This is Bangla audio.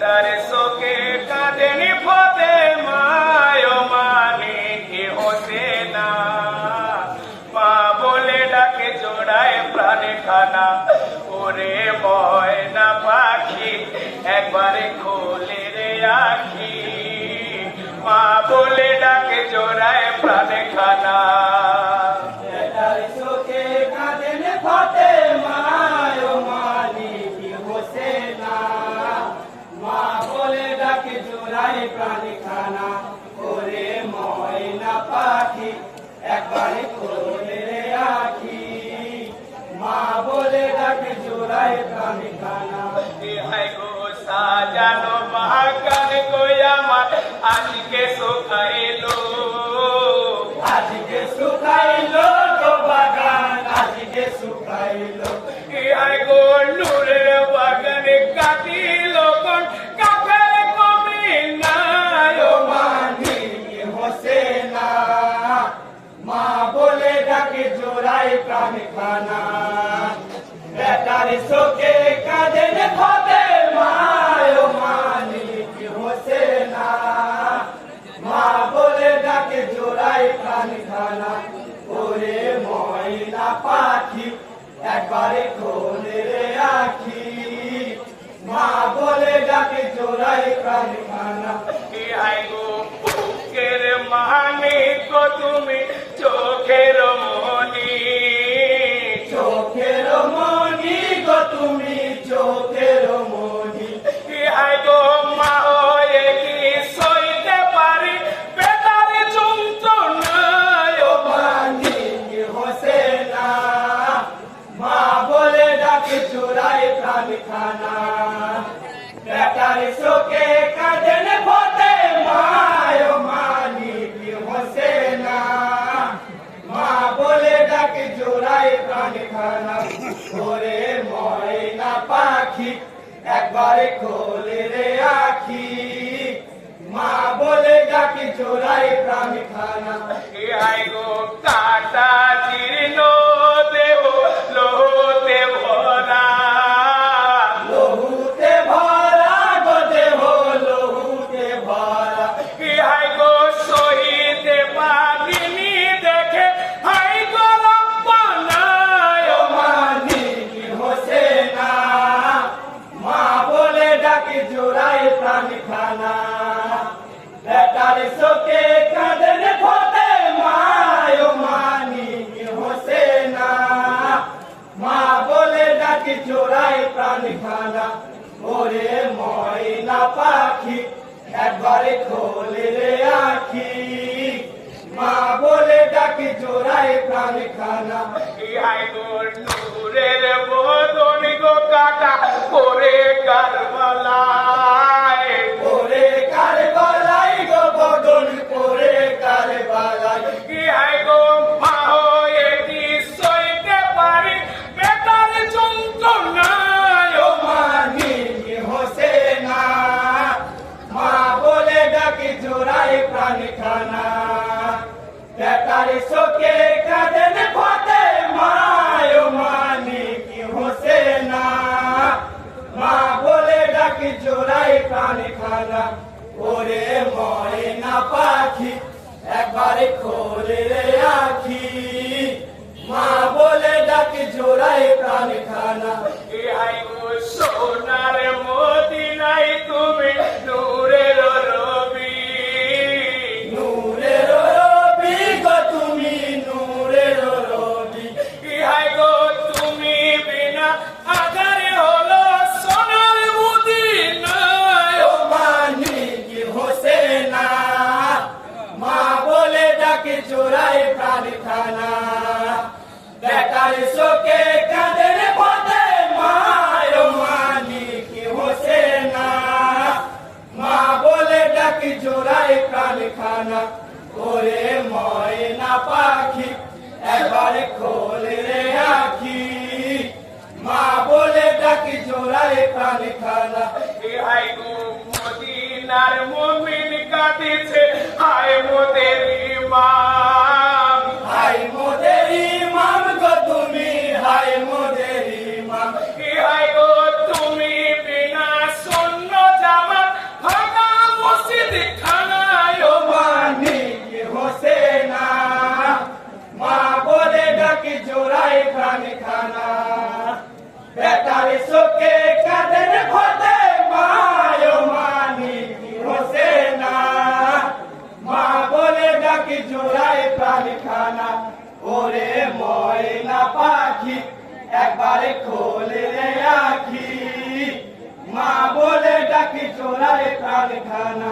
তার মানে না। মা বলে ডাকে জোড়ায় প্রাণে খানা ওরে পাখি, একবারে খোলে রে আখি। মা বলে জোড়াই প্রাণী খানা ওরে ময়না পাখি, একবারে করে রে মা বলে ডাকে জোড়ায় প্রাণী খানা হাই গো, সাজানো বাগান গোয়ামা আজকে শোকাইলো পাখি, একবারে খোলে রে আখি। মা বলে, ডাকে জোড়াই প্রাণ খানা হাই গো বুকের কো তুমি? ওরে ময়না পাখি একবারে খোলে রে আখি বেটার ও মালিক হোসেনা। মা বলে ডাকে জোড়াই প্রাণ ওরে ময়না পাখি, একবারে খোলে রে আখি। মা বলে ডাকে জোড়াই প্রাণ খানা হাই গো নূরের বদন গো কাটা করে কারবালায় খোলে জোড়াই প্রাণ খানা বেটার শোকে কাঁদের ফতে মায় ও মানিক হোসেনা মা বলে ডাকে জোড়াই প্রাণ খানা ওরে ময়না পাখি, একবারে খোলে রে আখি। মা বলে ডাকি জোড়াই প্রাণ খানা হাই গো মদিনার মুমিন কাঁদিছে হায় মোদের ইমাম পাখি একবারে খোলে রে আখি। মা বলে ডাকি জোড়াই প্রাণ খানা